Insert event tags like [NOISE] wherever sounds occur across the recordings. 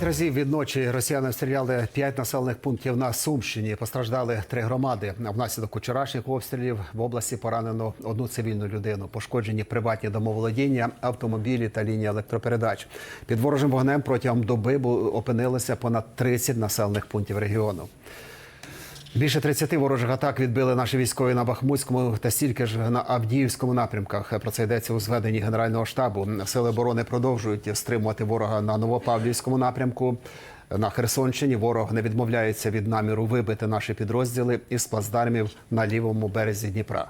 П'ять разів відночі росіяни стріляли п'ять населених пунктів на Сумщині. Постраждали три громади. Внаслідок вчорашніх обстрілів в області поранено одну цивільну людину. Пошкоджені приватні домоволодіння, автомобілі та лінії електропередач. Під ворожим вогнем протягом доби опинилися понад 30 населених пунктів регіону. Більше 30 ворожих атак відбили наші військові на Бахмутському та стільки ж на Авдіївському напрямках. Про це йдеться у зведенні Генерального штабу. Сили оборони продовжують стримувати ворога на Новопавлівському напрямку. На Херсонщині ворог не відмовляється від наміру вибити наші підрозділи із плацдармів на лівому березі Дніпра.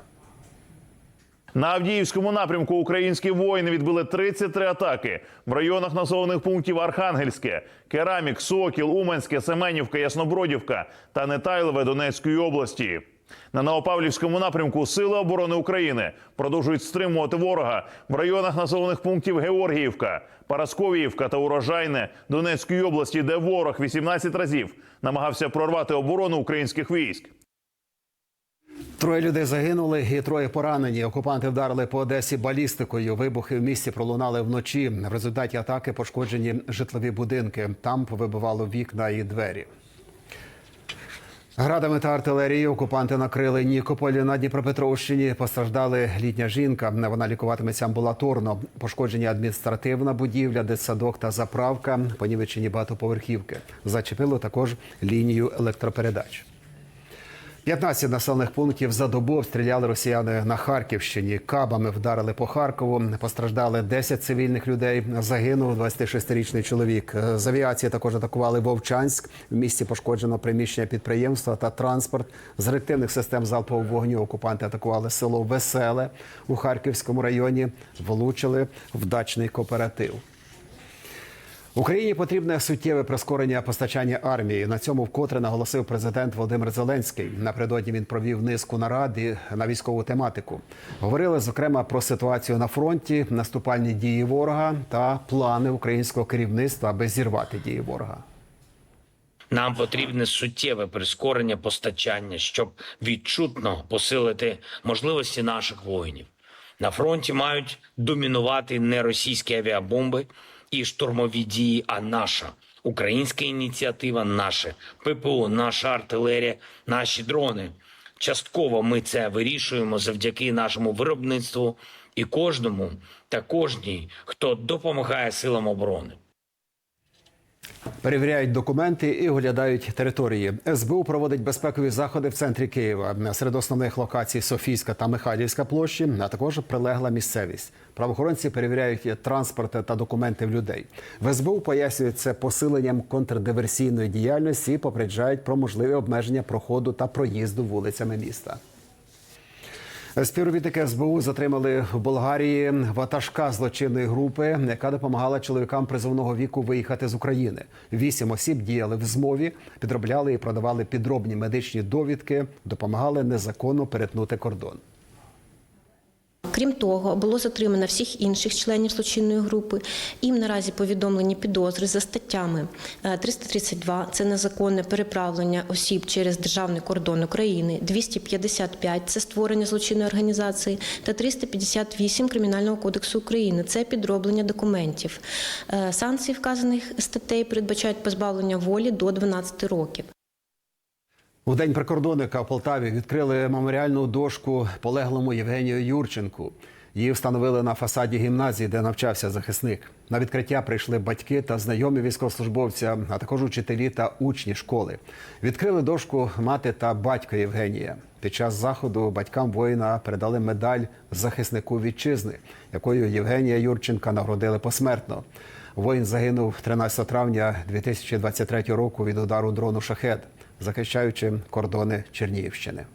На Авдіївському напрямку українські воїни відбили 33 атаки в районах населених пунктів Архангельське, Керамік, Сокіл, Уманське, Семенівка, Яснобродівка та Нетайлове Донецької області. На Новопавлівському напрямку Сили оборони України продовжують стримувати ворога в районах населених пунктів Георгіївка, Парасковіївка та Урожайне Донецької області, де ворог 18 разів намагався прорвати оборону українських військ. Троє людей загинули і троє поранені. Окупанти вдарили по Одесі балістикою. Вибухи в місті пролунали вночі. В результаті атаки пошкоджені житлові будинки. Там повибивало вікна і двері. Градами та артилерією окупанти накрили Нікополь на Дніпропетровщині. Постраждали літня жінка. Вона лікуватиметься амбулаторно. Пошкоджені адміністративна будівля, дитсадок та заправка, понівечені багатоповерхівки. Зачепило також лінію електропередач. 15 населених пунктів за добу обстріляли росіяни на Харківщині. Кабами вдарили по Харкову. Постраждали 10 цивільних людей. Загинув 26-річний чоловік. З авіації також атакували Вовчанськ. В місті пошкоджено приміщення підприємства та транспорт. З реактивних систем залпового вогню окупанти атакували село Веселе у Харківському районі. Влучили в дачний кооператив. Україні потрібне суттєве прискорення постачання армії. На цьому вкотре наголосив президент Володимир Зеленський. Напередодні він провів низку нарад на військову тематику. Говорили зокрема про ситуацію на фронті, наступальні дії ворога та плани українського керівництва, аби зірвати дії ворога. Нам потрібне суттєве прискорення постачання, щоб відчутно посилити можливості наших воїнів. На фронті мають домінувати не російські авіабомби і штурмові дії, а наша українська ініціатива, наше ППО, наша артилерія, наші дрони. Частково ми це вирішуємо завдяки нашому виробництву і кожному та кожній, хто допомагає силам оборони. Перевіряють документи і оглядають території. СБУ проводить безпекові заходи в центрі Києва. Серед основних локацій Софійська та Михайлівська площі, а також прилегла місцевість. Правоохоронці перевіряють транспорт та документи в людей. В СБУ пояснюють це посиленням контрдиверсійної діяльності і попереджають про можливі обмеження проходу та проїзду вулицями міста. Співробітники СБУ затримали в Болгарії ватажка злочинної групи, яка допомагала чоловікам призовного віку виїхати з України. Вісім осіб діяли в змові, підробляли і продавали підробні медичні довідки, допомагали незаконно перетнути кордон. Крім того, було затримано всіх інших членів злочинної групи. Їм наразі повідомлені підозри за статтями е, 332 – це незаконне переправлення осіб через державний кордон України, 255 – це створення злочинної організації, та 358 Кримінального кодексу України – це підроблення документів. Е, Санкції вказаних статей передбачають позбавлення волі до 12 років. У день прикордонника в Полтаві відкрили меморіальну дошку полеглому Євгенію Юрченку. Її встановили на фасаді гімназії, де навчався захисник. На відкриття прийшли батьки та знайомі військовослужбовця, а також учителі та учні школи. Відкрили дошку мати та батько Євгенія. Під час заходу батькам воїна передали медаль захиснику вітчизни, якою Євгенія Юрченка нагородили посмертно. Воїн загинув 13 травня 2023 року від удару дрону шахет, захищаючи кордони Чернігівщини.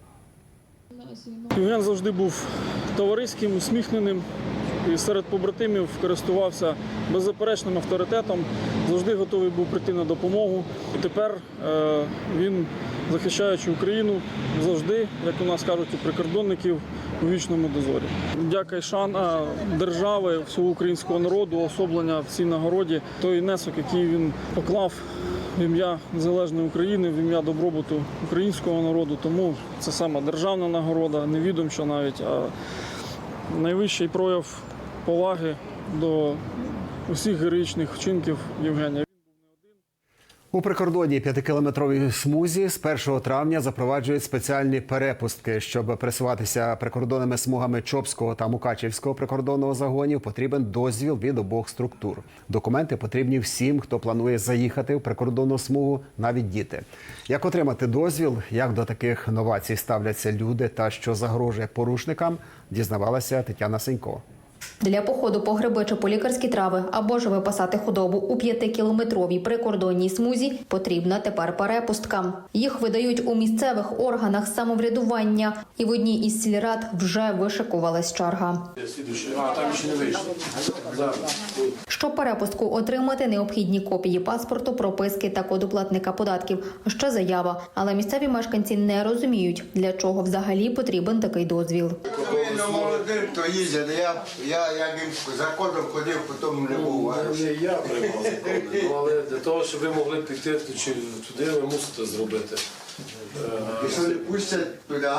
Євген завжди був товариським, усміхненим і серед побратимів користувався беззаперечним авторитетом, завжди готовий був прийти на допомогу. І тепер е, він, захищаючи Україну, завжди, як у нас кажуть, у прикордонників у вічному дозорі. Дяка і шана держави, всього українського народу, особлення в цій нагороді, той внесок, який він поклав в ім'я незалежної України, в ім'я добробуту українського народу. Тому це саме державна нагорода, не відомча навіть, а найвищий прояв поваги до усіх героїчних вчинків Євгенія. Він був не один. У прикордонній п'ятикілометровій смузі з 1 травня запроваджують спеціальні перепустки. Щоб пересуватися прикордонними смугами Чопського та Мукачівського прикордонного загонів, потрібен дозвіл від обох структур. Документи потрібні всім, хто планує заїхати в прикордонну смугу, навіть діти. Як отримати дозвіл, як до таких новацій ставляться люди та що загрожує порушникам, дізнавалася Тетяна Сенько. Для походу по гриби чи по лікарські трави або ж випасати худобу у п'ятикілометровій прикордонній смузі потрібна тепер перепустка. Їх видають у місцевих органах самоврядування, і в одній із сільрад вже вишикувалась черга. А, там ще не вийшло. Щоб перепустку отримати, необхідні копії паспорту, прописки та коду платника податків, ще заява. Але місцеві мешканці не розуміють, для чого взагалі потрібен такий дозвіл. Він молодим, то їздять. Я, я як їм за ходив, потім не був. а Ну, не я приймав закон, [LAUGHS] ну, але для того, щоб ви могли піти чи туди, ви мусите зробити. Якщо не пустять туди,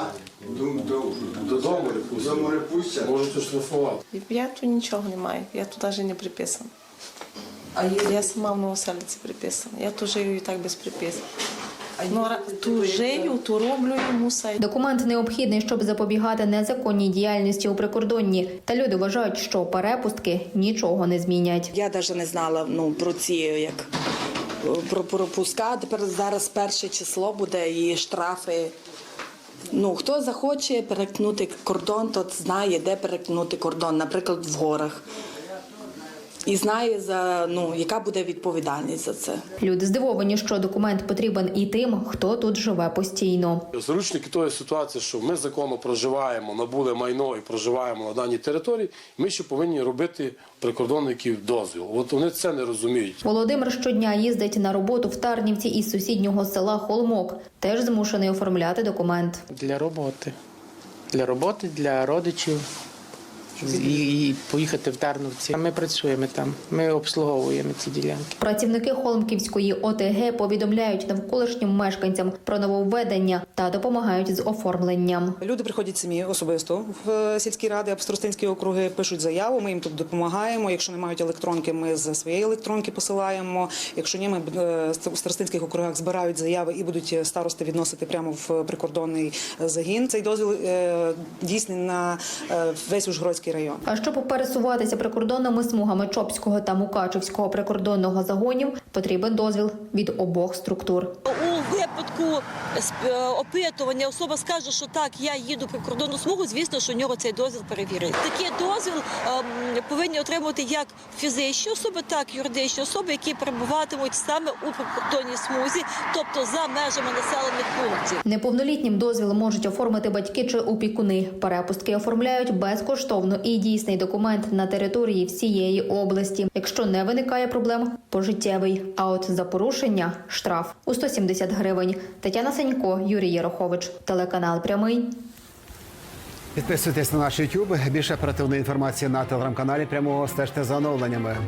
до, до, Додому не пустять. Додому не пустять. Можуть оштрафувати. Я тут нічого не маю, я тут навіть не приписана. А я сама в Новоселиці приписана. Я тут живу і так без припису. Ну, ту живу, ту роблю йому. Документ необхідний, щоб запобігати незаконній діяльності у прикордонні. Та люди вважають, що перепустки нічого не змінять. Я навіть не знала ну, про ці як про пропуска. Тепер зараз перше число буде і штрафи. Ну, хто захоче перетнути кордон, тот знає, де перетнути кордон, наприклад, в горах. І знає, за, ну, яка буде відповідальність за це. Люди здивовані, що документ потрібен і тим, хто тут живе постійно. Заручники тої ситуації, що ми законно проживаємо, набули майно і проживаємо на даній території, ми ще повинні робити прикордонників дозвіл. От вони це не розуміють. Володимир щодня їздить на роботу в Тарнівці із сусіднього села Холмок. Теж змушений оформляти документ. Для роботи. Для роботи, для родичів. І, і поїхати в Тарновці. Ми працюємо там, ми обслуговуємо ці ділянки. Працівники Холмківської ОТГ повідомляють навколишнім мешканцям про нововведення та допомагають з оформленням. Люди приходять самі особисто в сільські ради, або старостинські округи, пишуть заяву. Ми їм тут допомагаємо. Якщо не мають електронки, ми з своєї електронки посилаємо. Якщо ні, ми е, у старостинських округах збирають заяви і будуть старости відносити прямо в прикордонний загін. Цей дозвіл е, дійсний на е, весь Ужгородський район. А щоб пересуватися прикордонними смугами Чопського та Мукачівського прикордонного загонів, потрібен дозвіл від обох структур. У випадку е, опитування особа скаже, що так, я їду при кордонну смугу, звісно, що у нього цей дозвіл перевірить. Такий дозвіл ем, повинні отримувати як фізичні особи, так і юридичні особи, які перебуватимуть саме у прикордонній смузі, тобто за межами населених пунктів. Неповнолітнім дозвіл можуть оформити батьки чи опікуни. Перепустки оформляють безкоштовно і дійсний документ на території всієї області. Якщо не виникає проблем, пожиттєвий. А от за порушення штраф у 170 гривень. Тетяна Сенько, Юрій Ярохович, телеканал Прямий. Підписуйтесь на наш YouTube. Більше оперативної інформації на телеграм-каналі. Прямого стежте за оновленнями.